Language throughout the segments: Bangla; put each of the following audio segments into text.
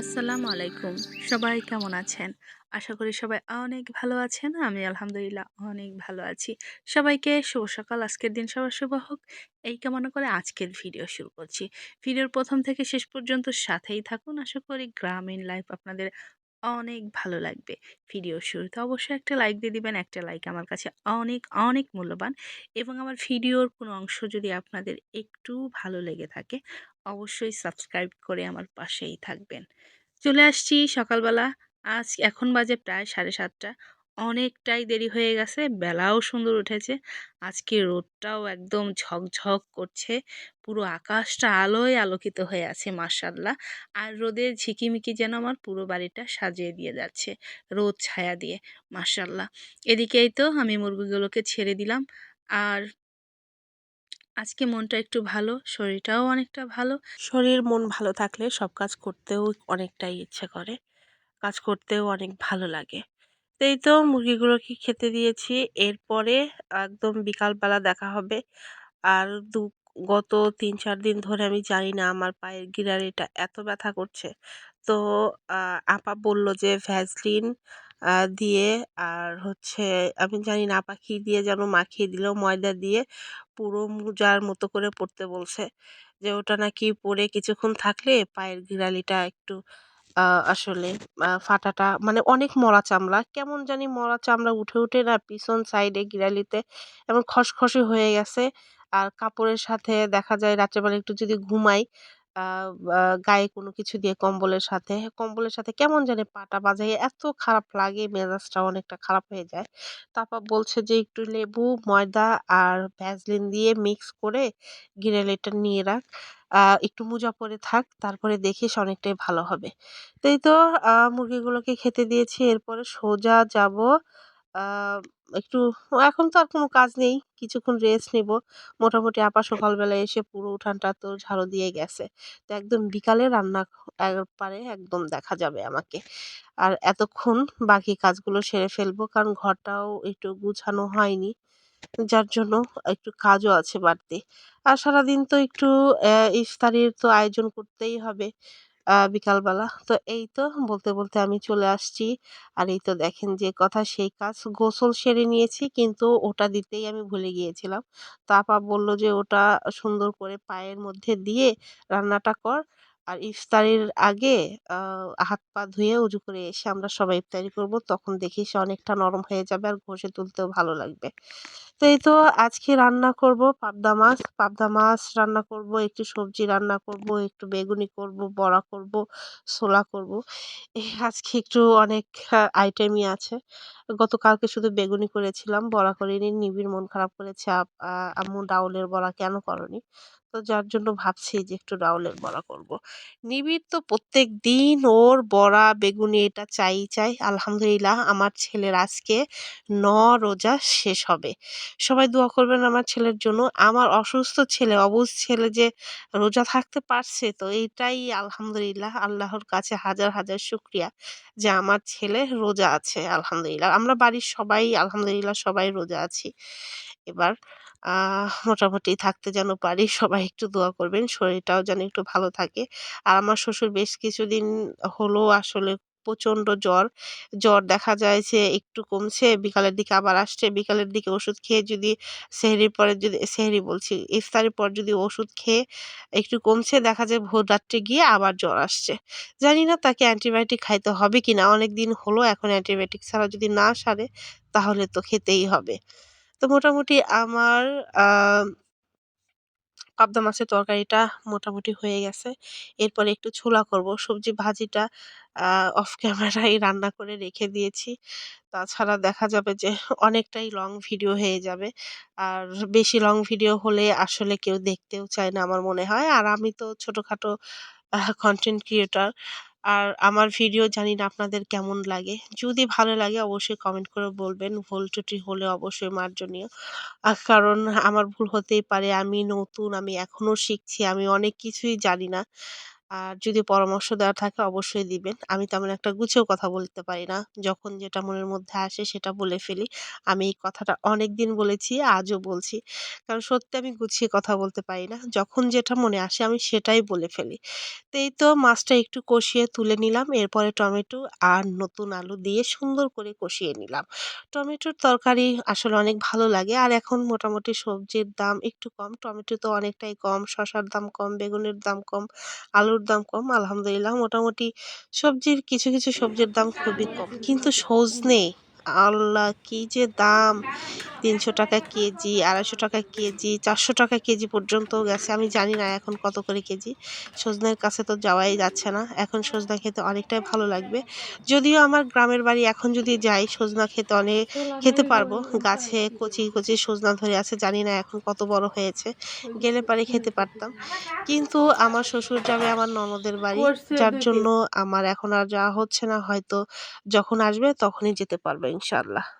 আসসালামু আলাইকুম। সবাই কেমন আছেন? আশা করি সবাই অনেক ভালো আছেন। আমি আলহামদুলিল্লাহ অনেক ভালো আছি। সবাইকে শুভ সকাল। আজকের দিন সবার শুভ হোক। এই কামনা করে আজকের ভিডিও শুরু করছি। ভিডিওর প্রথম থেকে শেষ পর্যন্ত সাথেই থাকুন। আশা করি গ্রামীণ লাইফ আপনাদের অনেক ভালো লাগবে। ভিডিও শুরুতে অবশ্যই একটা লাইক দিয়ে দিবেন, একটা লাইক আমার কাছে অনেক অনেক মূল্যবান এবং আমার ভিডিওর কোনো অংশ যদি আপনাদের একটু ভালো লেগে থাকে, অবশ্যই সাবস্ক্রাইব করে আমার পাশেই থাকবেন। চলে আসছি সকালবেলা, আজ এখন বাজে প্রায় সাড়ে সাতটা। অনেকটাই দেরি হয়ে গেছে, বেলাও সুন্দর উঠেছে। আজকে রোদটাও একদম ঝকঝক করছে, পুরো আকাশটা আলোয় আলোকিত হয়ে আছে মার্শাল্লাহ আর রোদের ঝিকিমিকি যেন আমার পুরো বাড়িটা সাজিয়ে দিয়ে যাচ্ছে, রোদ ছায়া দিয়ে মার্শাল্লাহ এদিকেই তো আমি মুরগিগুলোকে ছেড়ে দিলাম, আর আজকে মনটা একটু ভালো, শরীরটাও অনেকটা ভালো। শরীর, মন ভালো থাকলে সব কাজ করতেও অনেকটাই ইচ্ছে করে, কাজ করতেও অনেক ভালো লাগে। এই তো মুরগিগুলোকে খেতে দিয়েছি। এরপরে একদম বিকালবেলা দেখা হবে। আর দু, গত তিন চার দিন ধরে আমি জানি না আমার পায়ের গিরারিটা এত ব্যথা করছে। তো আপা বলল যে ভ্যাসলিন দিয়ে আর হচ্ছে আমি জানি না আপা কী দিয়ে যেন মাখিয়ে দিল, ময়দা দিয়ে পুরো মোজার মতো করে পড়তে বলছে। যে ওটা নাকি পরে কিছুক্ষণ থাকলে পায়ের গিরালিটা একটু আসলে ফাটাটা মানে অনেক মরা চামড়া। কেমন জানি মরা চামড়া উঠে উঠে না পিছন সাইডে গিরালিতে এমন খসখসে হয়ে গেছে। আর কাপড়ের সাথে দেখা যায় রাত্রেবেলা একটু যদি ঘুমাই গায়ে কোনো কিছু দিয়ে কম্বলের সাথে কম্বলের সাথে কেমন জানি পাটা বাজায়, এত খারাপ লাগে মেজাজটা অনেকটা খারাপ হয়ে যায়। তারপর বলছে যে একটু লেবু, ময়দা আর ভ্যাসলিন দিয়ে মিক্স করে গিরালিটা নিয়ে রাখ। একটু মোজা পরে থাক, তারপরে দেখিস অনেকটাই ভালো হবে। তো তো মুরগিগুলোকে খেতে দিয়েছি, এরপরে সোজা যাব একটু, এখন তো আর কোনো কাজ নেই, কিছুক্ষণ রেস্ট নেব। মোটামুটি আপা সকালবেলা এসে পুরো উঠানটা তো ঝাড়ু দিয়ে গেছে। তো একদম বিকালে রান্না পারে একদম দেখা যাবে আমাকে। আর এতক্ষণ বাকি কাজগুলো সেরে ফেলব, কারণ ঘরটাও একটু গুছানো হয়নি। যার জন্য একটু কাজও আছে বাড়তি। আর সারাদিন তো একটু ইফতারির তো আয়োজন করতেই হবে বিকালবেলা। তো এই তো বলতে বলতে আমি চলে আসছি। আর এই তো দেখেন যে কথা সেই কাজ গোসল সেরে নিয়েছি, কিন্তু ওটা দিতেই আমি ভুলে গিয়েছিলাম। তো আপা বলল যে ওটা সুন্দর করে পায়ের মধ্যে দিয়ে রান্নাটা কর। আর ইফতারির আগে হাত পা ধুয়ে উজু করে এসে আমরা সবাই ইফতারি করব। তখন দেখি সে অনেকটা নরম হয়ে যাবে আর ঘষে তুলতেও ভালো লাগবে। তো এই তো আজকে রান্না করব পাবদা মাছ। পাবদা মাছ রান্না করব, একটু সবজি রান্না করব, একটু বেগুনি করব, বড়া করব, ছোলা করব। আজকে একটু অনেক আইটেমই আছে। গতকালকে শুধু বেগুনি করেছিলাম, বড়া করিনি, নিবিড় মন খারাপ করেছে আম্মু ডাউলের বড়া কেন করনি? তো যার জন্য ভাবছি যে একটু রাউলের বড়া করব। নিবিড় তো প্রত্যেক দিন ওর বড়া, বেগুনি এটা চাই চাই। আলহামদুলিল্লাহ আমার ছেলের আজকে ন রোজা শেষ হবে। সবাই দোয়া করবেন আমার ছেলের জন্য। আমার অসুস্থ ছেলে অবুজ ছেলে যে রোজা থাকতে পারছে, তো এইটাই আলহামদুলিল্লাহ আল্লাহর কাছে হাজার হাজার শুক্রিয়া যে আমার ছেলে রোজা আছে, আলহামদুলিল্লাহ। আমরা বাড়ির সবাই, আলহামদুলিল্লাহ সবাই রোজা আছি। এবার মোটামুটি থাকতে যেন পারি, সবাই একটু দোয়া করবেন, শরীরটাও যেন একটু ভালো থাকে। আর আমার শ্বশুর বেশ কিছুদিন হলো আসলে প্রচণ্ড জ্বর। জ্বর দেখা যায় যে একটু কমছে, বিকালের দিকে আবার আসছে। বিকালের দিকে ওষুধ খেয়ে যদি সেহরির পরে যদি, সেহরি বলছি, ইফতারের পর যদি ওষুধ খেয়ে একটু কমছে, দেখা যায় ভোর রাত্রে গিয়ে আবার জ্বর আসছে। জানি না তাকে অ্যান্টিবায়োটিক খাইতে হবে কি না অনেক দিন হলো এখন অ্যান্টিবায়োটিক ছাড়া যদি না সারে, তাহলে তো খেতেই হবে। তো মোটামুটি আমার পাবদা মাছের তরকারিটা মোটামুটি হয়ে গেছে। এরপরে একটু ছোলা করব। সবজি ভাজিটা অফ ক্যামেরায় রান্না করে রেখে দিয়েছি। তাছাড়া দেখা যাবে যে অনেকটাই লং ভিডিও হয়ে যাবে। আর বেশি লং ভিডিও হলে আসলে কেউ দেখতেও চায় না আমার মনে হয়। আর আমি তো ছোটোখাটো কন্টেন্ট ক্রিয়েটার আর আমার ভিডিও জানি না আপনাদের কেমন লাগে। যদি ভালো লাগে অবশ্যই কমেন্ট করে বলবেন। ভুল ত্রুটি হলে অবশ্যই মার্জনীয়। কারণ আমার ভুল হতেই পারে। আমি নতুন, আমি এখনও শিখছি, আমি অনেক কিছুই জানি না। আর যদি পরামর্শ দেওয়ার থাকে অবশ্যই দিবেন। আমি তেমন একটা গুছিয়েও কথা বলতে পারি না। যখন যেটা মনের মধ্যে আসে সেটা বলে ফেলি। আমি এই কথাটা অনেক দিন বলেছি, আজও বলছি। কারণ সত্যি আমি গুছিয়ে কথা বলতে পারি না। যখন যেটা মনে আসে আমি সেটাই বলে ফেলি। তো এই তো মাছটা একটু কষিয়ে তুলে নিলাম। এরপরে টমেটো আর নতুন আলু দিয়ে সুন্দর করে কষিয়ে নিলাম। টমেটোর তরকারি আসলে অনেক ভালো লাগে। আর এখন মোটামুটি সবজির দাম একটু কম। টমেটো তো অনেকটাই কম। শসার দাম কম, বেগুনের দাম কম, আলুর দাম কম আলহামদুলিল্লাহ। মোটামুটি সবজির কিছু কিছু সবজির দাম খুবই কম। কিন্তু সজনে আল্লাহ কি যে দাম? তিনশো টাকা কেজি আড়াইশো টাকা কেজি চারশো টাকা কেজি পর্যন্ত গেছে। আমি জানি না এখন কত করে কেজি। সজনের কাছে তো যাওয়াই যাচ্ছে না। এখন সজনা খেতে অনেকটাই ভালো লাগবে। যদিও আমার গ্রামের বাড়ি এখন যদি যাই সজনা খেতে অনেক খেতে পারব। গাছে কচি কচি সজনা ধরে আছে জানি না এখন কত বড় হয়েছে। গেলে পারে খেতে পারতাম। কিন্তু আমার শ্বশুর যাবে আমার ননদের বাড়ি। যার জন্য আমার এখন আর যাওয়া হচ্ছে না। হয়তো যখন আসবে তখনই যেতে পারবে। ইনশাল্লাহ।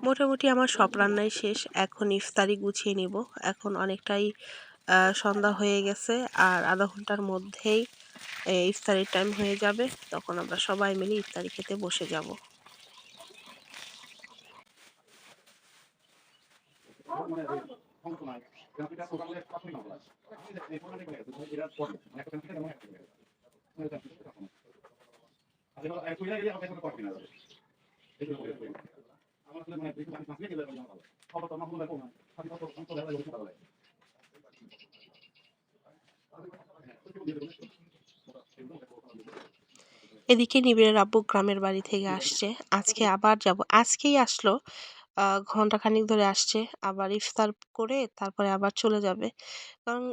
মোটামুটি আমার সব রান্নাই শেষ এখন ইফতারি গুছিয়ে নিব এখন অনেকটাই সন্ধ্যা হয়ে গেছে আর আধা ঘণ্টার মধ্যেই ইফতারির টাইম হয়ে যাবে তখন আমরা সবাই মিলে ইফতারি খেতে বসে যাব এদিকে নিবিড়ের আব্বু গ্রামের বাড়ি থেকে আসছে। আজকে আবার যাব। আজকেই আসলো আহ, ঘন্টাখানিক ধরে আসছে। আবার ইফতার করে তারপরে আবার চলে যাবে। কারণ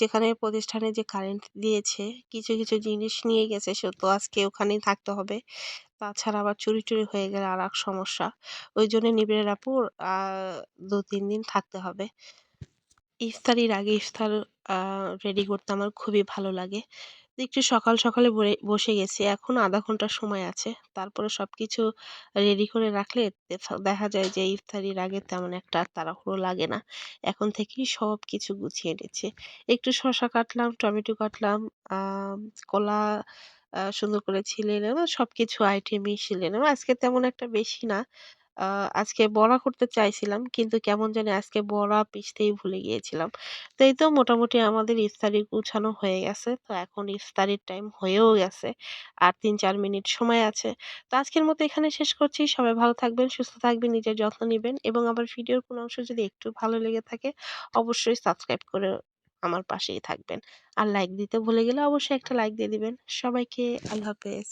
যেখানে প্রতিষ্ঠানে যে কারেন্ট দিয়েছে কিছু কিছু জিনিস নিয়ে গেছে সে তো আজকে ওখানেই থাকতে হবে। তাছাড়া আবার চুরি টুরি হয়ে গেলে আর এক সমস্যা। ওই জন্য নিবিড়ের আপুর দু তিন দিন থাকতে হবে। ইফতারির আগে ইফতার রেডি করতে আমার খুবই ভালো লাগে। একটু সকাল সকালে বসে গেছি। এখন আধা ঘণ্টা সময় আছে। তারপরে সব কিছু রেডি করে রাখলে দেখা যায় যে ইফতারির আগে তেমন একটা তাড়াহুড়ো লাগে না। এখন থেকেই সব কিছু গুছিয়ে নিচ্ছে। একটু শসা কাটলাম, টমেটো কাটলাম কলা সুন্দর করে ছিলে নিলাম সব কিছু আইটেমই ছিলে নিলাম। আজকে তেমন একটা বেশি না। আ আজকে বড়া করতে চাইছিলাম কিন্তু কেমন জানি আজকে বড়া পিষতেই ভুলে গিয়েছিলাম। তো এই তো মোটামুটি আমাদের ইফতারি গুছানো হয়ে গেছে। তো এখন ইফতারির টাইম হয়েও গেছে। আর ৩-৪ মিনিট সময় আছে। তো আজকের মতো এখানে শেষ করছি। সবাই ভালো থাকবেন, সুস্থ থাকবেন, নিজের যত্ন নিবেন এবং আমার ভিডিওর কোনো অংশ যদি একটু ভালো লেগে থাকে অবশ্যই সাবস্ক্রাইব করে আমার পাশেই থাকবেন। আর লাইক দিতে ভুলে গেলে অবশ্যই একটা লাইক দিয়ে দিবেন। সবাইকে আল্লাহ হাফেজ।